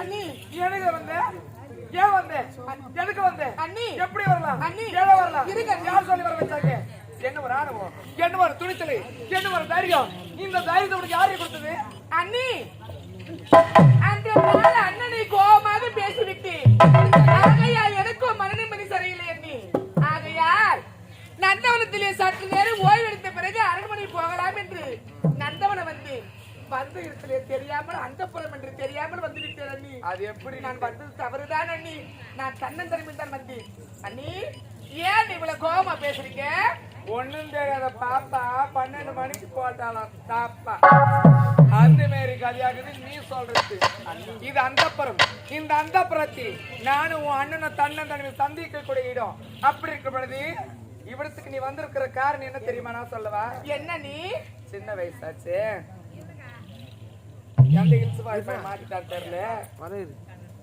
அண்ணி. எனக்கு வந்த? ஏன் வந்த? எதுக்கு வந்த? அண்ணி. எப்படி வரலாம்? அண்ணி. ஏழ வரலாம்? இருங்க. யார் சொல்லி வர வச்சாங்க? என்ன ஒரு ஆணவம் என்ன ஒரு துணிச்சல்? என்ன ஒரு தைரியம்? இந்த தைரியத்தை உனக்கு யாரு கொடுத்தது? அண்ணி. அந்த நாள் அண்ணனை கோபமாக பேசிவிட்டு ஆகையால் எனக்கும் மனநிம்மதி சரியில்லை அண்ணி. ஆகையால் நந்தவனத்திலே சற்று நேரம் ஓய்வெடுத்த பிறகு அரண்மனை போகலாம் என்று நந்தவனம் வந்து வந்த இடத்திலே தெரியாமல் அந்தப்புறம் என்று தெரியாமல் வந்து விட்டேன் அண்ணி. அது எப்படி நான் வந்தது தவறுதான் அண்ணி. நான் தன்னந்தரமில் தான் வந்தேன். அண்ணி ஏன் இவ்வளவு கோபமா பேசுறீங்க? ஒண்ணும் தெரியாத பாப்பா பன்னெண்டு மணிக்கு போட்டாலாம் தாப்பா அந்த மாரி கதையாகுது நீ சொல்றது. இது அந்தப்புறம் இந்த அந்தப்புறத்தில் நானும் உன் அண்ணனை தன்னன் தன்னை சந்திக்கக்கூடிய இடம் அப்படி இருக்க பொழுது இவ்விடத்துக்கு நீ வந்திருக்கிற காரணம் என்ன தெரியுமா நான் சொல்லவா? என்ன நீ சின்ன வயசாச்சு. எந்த ஹில்ஸ் வாய்ப்பை மாட்டிட்டார் தெரியல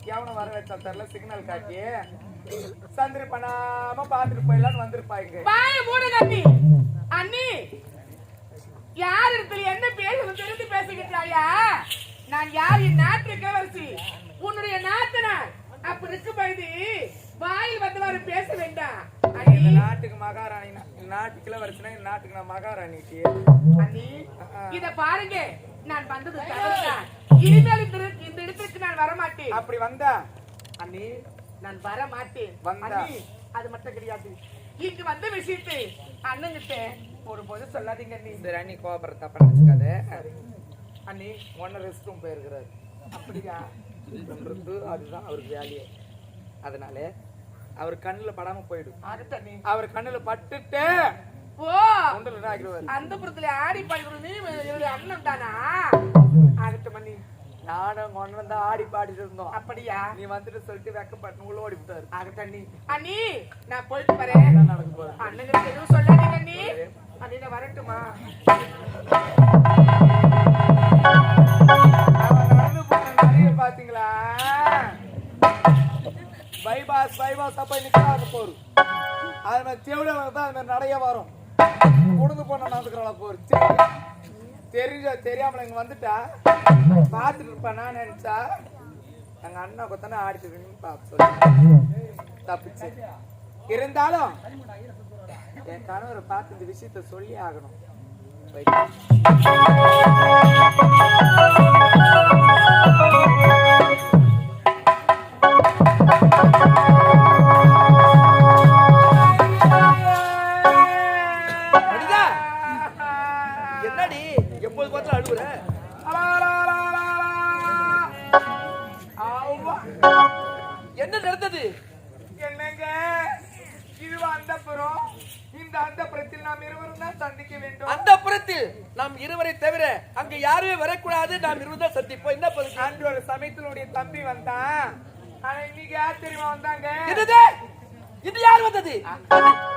எவனை வர வச்சா தெரியல சிக்னல் காட்டி சந்திரி பண்ணாம பாத்துட்டு போயிடலான்னு வந்திருப்பாங்க வாய மூடுங்க அண்ணி அண்ணி யார் இடத்துல என்ன பேசுறது தெரிஞ்சு பேசுகின்றாயா நான் யார் என் நாட்டு இளவரசி உன்னுடைய நாத்தனார் அப்படி இருக்கும் பொழுது வாயில் வந்தவாறு பேச வேண்டாம் இந்த அண்ணி நாட்டுக்கு மகாராணி நான். இந்த நாட்டுக்கு நாட்டுக்கு நான் மகாராணி அண்ணி இத பாருங்க நான் வந்தது தவறுதான். இனிமேல் இந்த இந்த இடத்துக்கு நான் வர மாட்டேன் அப்படி வந்தா? அண்ணி நான் வர மாட்டேன்? அண்ணி அது மட்டும் கிடையாது. இங்கு வந்த விஷயத்தை அண்ணன்கிட்ட ஒரு போது சொல்லாதீங்க அண்ணி. இந்த அண்ணி கோபுர தப்பா நினைச்சுக்காத. அண்ணி ஒன்னு ரெஸ்ட் ரூம் போயிருக்கிறாரு. அப்படியா? அதுதான் அவருக்கு வேலையே. அதனால அவர் கண்ணுல படாம போயிடும் அவர் கண்ணுல பட்டுட்டு ஓ அந்த புறத்துல ஆடி பாடுறது நீ என்னுடைய அண்ணன் தானா? ஆகட்டும் அண்ணி நானும் ஒன்னு தான் ஆடி பாடிட்டு இருந்தோம். அப்படியா? நீ வந்துட்டு சொல்லிட்டு வெக்கப்பட்டு உள்ள ஓடி விட்டாரு. ஆகட்டும் அண்ணி. அண்ணி நான் போயிட்டு வரேன். நடக்க போகுது? அண்ணனுக்கு எதுவும் சொல்லாதீங்க அண்ணி. அண்ணி நான் வரட்டுமா பாத்தீங்களா? பைபாஸ் பைபாஸ் அப்ப நிக்கிறாங்க போரு அது மாதிரி தேவையான தான் அது மாதிரி நிறைய வரும். குடுந்து போன நடந்துக்கிறாள போச்சு தெரிஞ்ச தெரியாமல இங்க வந்துட்டா? பார்த்துட்டு இருப்பேன் நான் நினைச்சா எங்க அண்ணா கொத்தனா ஆடிட்டு சொல்லி. தப்பிச்சு. இருந்தாலும் என் கணவரை பார்த்து இந்த விஷயத்த சொல்லி ஆகணும். ஒரு சமயத்தினுடைய தம்பி வந்தான். ஆனா இன்னைக்கு யார் தெரியுமா வந்தாங்க? என்னது? இது யார் வந்தது?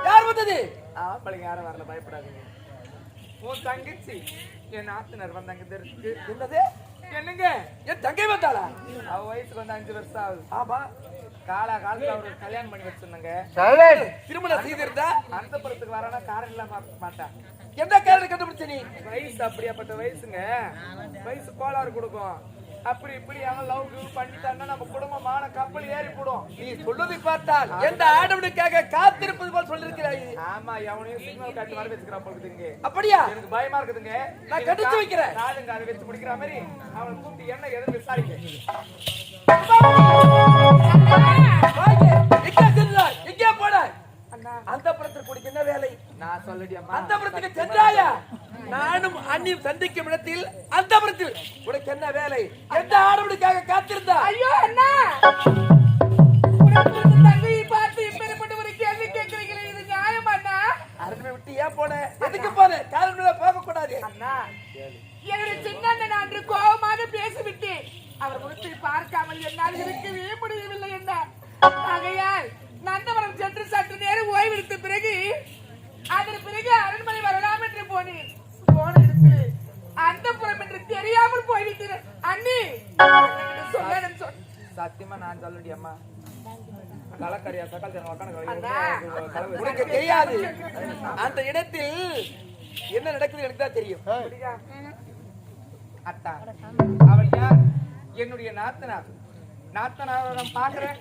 யார் வந்தது? ஆப்பளுங்க யாரும் வரல பயப்படாதீங்க. உன் தங்கச்சி என் ஆத்தினர் வந்தாங்க தெரிஞ்சு என்னது? என்னங்க? என் தங்கை வந்தாளா? அவ வயசுக்கு வந்து அஞ்சு வருஷம் ஆகுது. ஆமா. காலா காலத்துல அவருக்கு கல்யாணம் பண்ணி வச்சிருந்தாங்க திருமணம் செய்திருந்தா? அந்த புறத்துக்கு வரானா காரணம் இல்லாம மாட்டான். என்ன காரணம் கண்டுபிடிச்ச நீ? வயசு அப்படியாப்பட்ட வயசுங்க. வயசு கோளாறு கொடுக்கும். அப்படி இப்படி அவன் லவ் கிவ் பண்ணிட்டான்னா நம்ம குடும்பமான கப்பல் ஏறி போடும். நீ சொல்வதை பார்த்தால் எந்த ஆடவனுக்காக காத்திருப்பது போல் சொல்லிருக்கிறாய் ஆமா எவனையும் சிக்னல் காட்டு வர வச்சுக்கிறான் போகுதுங்க அப்படியா? எனக்கு பயமா இருக்குதுங்க. நான் கடிச்சு வைக்கிறேன். காதுங்க அதை வச்சு முடிக்கிற மாதிரி அவனை கூப்பிட்டு என்ன எதுன்னு விசாரிக்க. எங்கே போனாய். அந்த புறத்தில் குடிக்க என்ன வேலை? நான் சொல்லடி அம்மா. அந்த புறத்துக்கு சென்றாயா? நானும் அண்ணியும் சந்திக்கும் இடத்தில் அந்த புறத்தில். உனக்கு என்ன வேலை? எந்த ஆடவனுக்காக காத்திருந்தா? ஐயோ அண்ணா! தங்கையை பார்த்து இப்பேற்பட்ட ஒரு கேள்வி கேட்கிறீங்களே இது நியாயமா அண்ணா? அரண்மை விட்டு ஏன் போன? எதுக்கு போன? காரணம் போக கூடாது அண்ணா என்னுடைய சின்ன அண்ணன் அன்று கோபமாக பேசிவிட்டேன். அவர் முகத்தை பார்க்காமல் என்னால் இருக்கவே சொல்லடி அம்மா. கலக்கரியா. உக்காந்து உனக்கு தெரியாது. அந்த இடத்தில் என்ன நடக்குது எனக்கு தான் தெரியும். அத்தா அவள் யார்? என்னுடைய நாத்தனார். நாத்தனாரை நான் பாக்குறேன்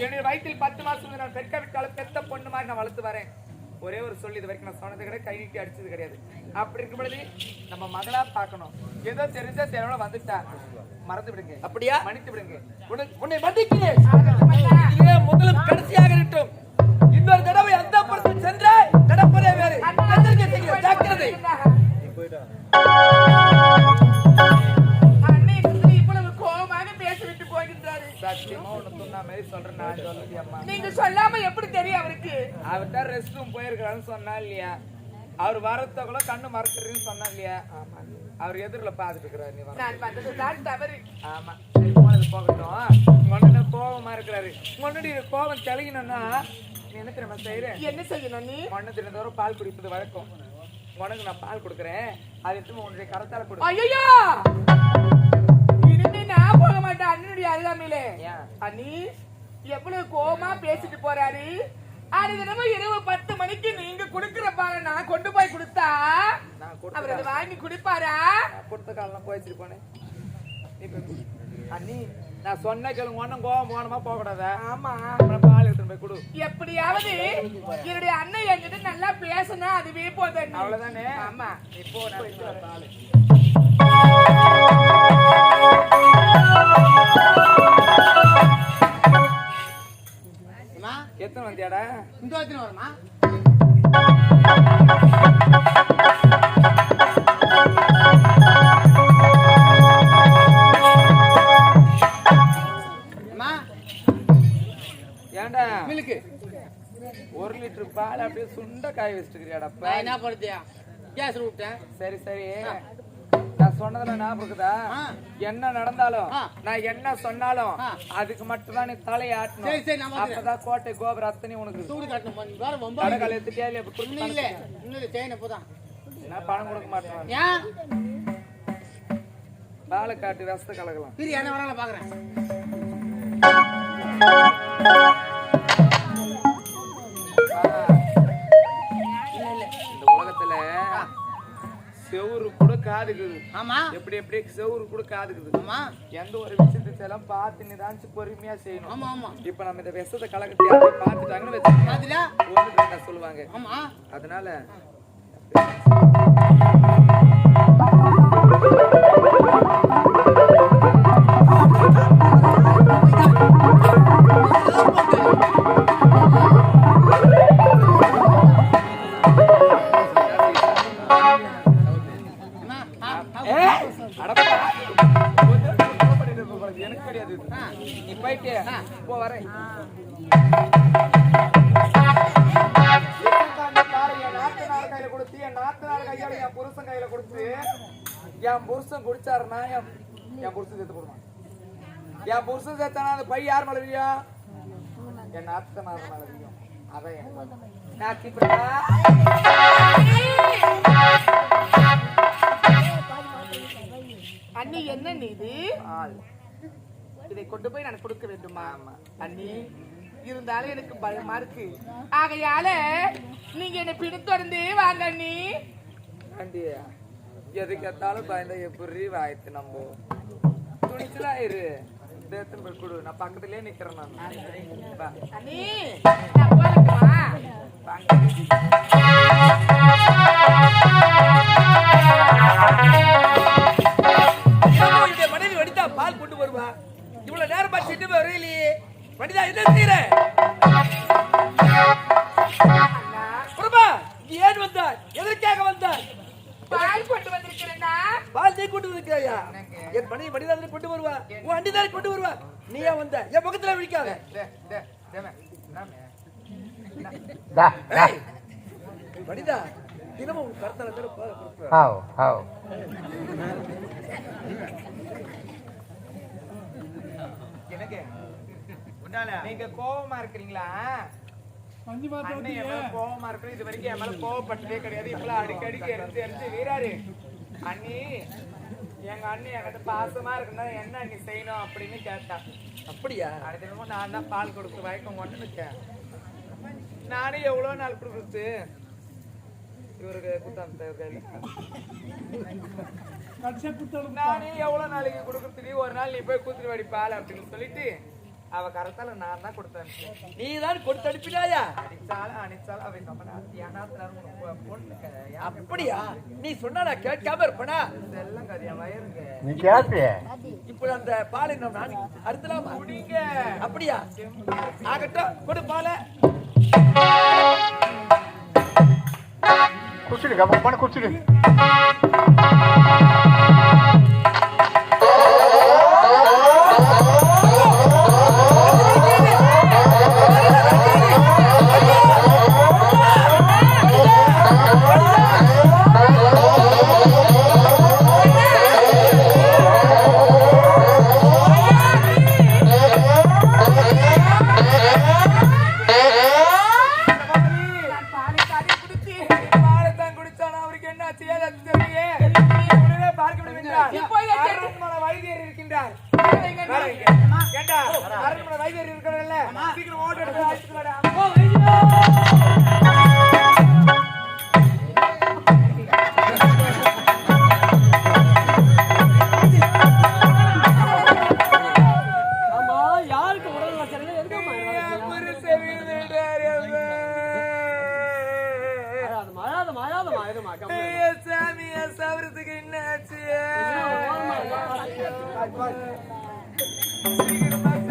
என்னுடைய வயிற்றில் பத்து மாசம் நான் பெற்க விட்டாலும் பெத்த பொண்ணு மாதிரி நான் வளர்த்து வரேன். ஒரே ஒரு சொல்லி இது வரைக்கும் நான் சொன்னது கிடையாது கை நீட்டி அடிச்சது கிடையாது. அப்படி இருக்கும் பொழுது நம்ம மகளா பார்க்கணும். ஏதோ தெரிஞ்ச தேவையோட வந்துட்டா. மறந்து விடுங்க. அப்படியா? மன்னித்து விடுங்க. உன்னை மன்னிக்கிறேன். போயிருக்கிறான்னு சொன்னா இல்லையா? அவர் வரத்தக்குள்ள கண்ணு மறக்கிறேன்னு சொன்னா இல்லையா? ஆமா. அவர் எதிரில் பார்த்துட்டு இருக்கிறாரு நீ நான் வந்ததுதான் தவறு. ஆமா. சரி போனது போகட்டும். உடனே கோபமா இருக்கிறாரு. முன்னாடி கோபம் தெளியணும்னா நீ என்ன தெரியுமா செய்யற என்ன செய்யணும் நீ? மண்ணு தினந்தோறும் பால் குடிப்பது வழக்கம். உனக்கு நான் பால் கொடுக்குறேன். அது எடுத்து உன்னுடைய கரத்தால கொடு. ஐயோ இனிமே நான் போக மாட்டேன் அண்ணனுடைய அருகாமையிலே? அண்ணி எவ்வளவு கோவமா பேசிட்டு போறாரு? அது தினமும் இரவு பத்து மணிக்கு நீங்க குடுக்கிற பாலை நான் கொண்டு போய் கொடுத்தா? அவர் அதை வாங்கி குடிப்பாரா? கொடுத்த காலம் போயிடுச்சு போனேன். அண்ணி நான் சொன்ன கேளுங்க ஒன்னும் கோவம் போனமா போக கூடாதா ஆமா. அப்புறம் பால் எடுத்துட்டு போய் கொடு. எப்படியாவது என்னுடைய அண்ணன் என்கிட்ட நல்லா பேசினா அதுவே போதும். அவ்வளவுதானே? ஆமா. இப்போ நான் பால். மில்க்கு. ஒரு லிட்டர் பால் அப்படியே சுண்ட காய வச்சுட்டுக்கிறியாடா நான் என்ன பண்ணுறேன் கேஸ் விட்டேன் சரி சரி. சொன்னதுல ஞாபகம் இருக்குதா. என்ன நடந்தாலும். நான் என்ன சொன்னாலும். அதுக்கு மட்டும் தான் நீ தலையை ஆட்டணும். அப்பதான் கோட்டை கோபுரம் அத்தனை உனக்கு சூடு காட்டணும் வேற எடுத்துட்டியா இல்லையா? இப்ப இன்னும் இல்ல. இன்னும் இல்ல. செயின் நான் பணம் கொடுக்க மாட்டேன்? பாலை காட்டு விஷத்தை கலக்கலாம். சரி என்ன வரால பாக்குறேன் செவுரு கூட காதுக்குது. ஆமா. எப்படி எப்படி? செவுரு கூட காதுக்குது. ஆமா. எந்த ஒரு விஷயத்தை எல்லாம் பார்த்து நிதானிச்சு பொறுமையா செய்யணும். ஆமா ஆமா. இப்ப நம்ம இந்த விஷத்தை கலக்கத்தை பார்த்துட்டாங்கன்னு வச்சுக்கோங்க. சொல்லுவாங்க. ஆமா. அதனால என் புருஷன் குடிச்சாருன்னா என் புருஷன் சேர்த்து போடுவான் என் புருஷன் சேர்த்தானா அந்த பை யார் மேல விரியும்? என் நாத்தனார் மேல விரியும். அதான் அண்ணி என்ன நீ இது? ஆள். இதை கொண்டு போய் நான் கொடுக்க வேண்டுமா? அண்ணி இருந்தாலும் எனக்கு பயமா இருக்கு. ஆகையால நீங்க என்னை பிடித்தொடர்ந்தே வாங்க அண்ணி. எதுக்கு எத்தாலும் பயந்தா எப்படி வாய்த்து நம்ம. துணிச்சலா இரு. எடுத்துன்னு போய் கொடு. நான் பக்கத்துலயே நிக்கிறேன் நான். வா. நீங்க கோவமா இருக்கிறீங்களா? கோவமா இருக்கிற இது வரைக்கும் என் மேல கோவப்பட்டதே கிடையாது. இப்பெல்லாம் அடிக்கடி எரிஞ்சு எரிஞ்சு வீராரு. அண்ணி எங்க அண்ணி என்கிட்ட பாசமா இருக்குன்னா என்ன அண்ணி செய்யணும் அப்படின்னு கேட்டா. அப்படியா? அடுத்த தினமும் நான் தான் பால் கொடுத்து வயக்கம் கொண்டு இருக்கேன் நானே எவ்வளவு நாள் கொடுக்குறது இவருக்கு குத்தாந்த நானே எவ்வளவு நாளைக்கு கொடுக்கறதுக்கு? ஒரு நாள் நீ போய் கூத்துட்டு வாடி பால் அப்படின்னு சொல்லிட்டு அவ கரத்தால நான் தான் கொடுத்தேன். நீ தான் கொடுத்து அனுப்பினாயா அடிச்சாலும் அடிச்சாலும் அவன் நம்ம பொண்ணுங்க அப்படியா? நீ சொன்னா நான் கேட்காம இருப்பனா? இதெல்லாம் கதையா வயருங்க. நீ கேப்பிய? இப்போ அந்த பாலை நம்ம நான் அறுத்தலாமா குடிங்க. அப்படியா? ஆகட்டும் கொடு பாலை. குடிச்சிடு கப்ப பண்ண குடிச்சிடு. அரண்மனை வைத்தியர் இருக்கின்றார். அரண்மனை வைத்தியர் இருக்கிறல்ல சீக்கிரம் ஓட்டு எடுத்து அழைச்சிட்டு வாடா. ஆமா சீக்கிரமா செக்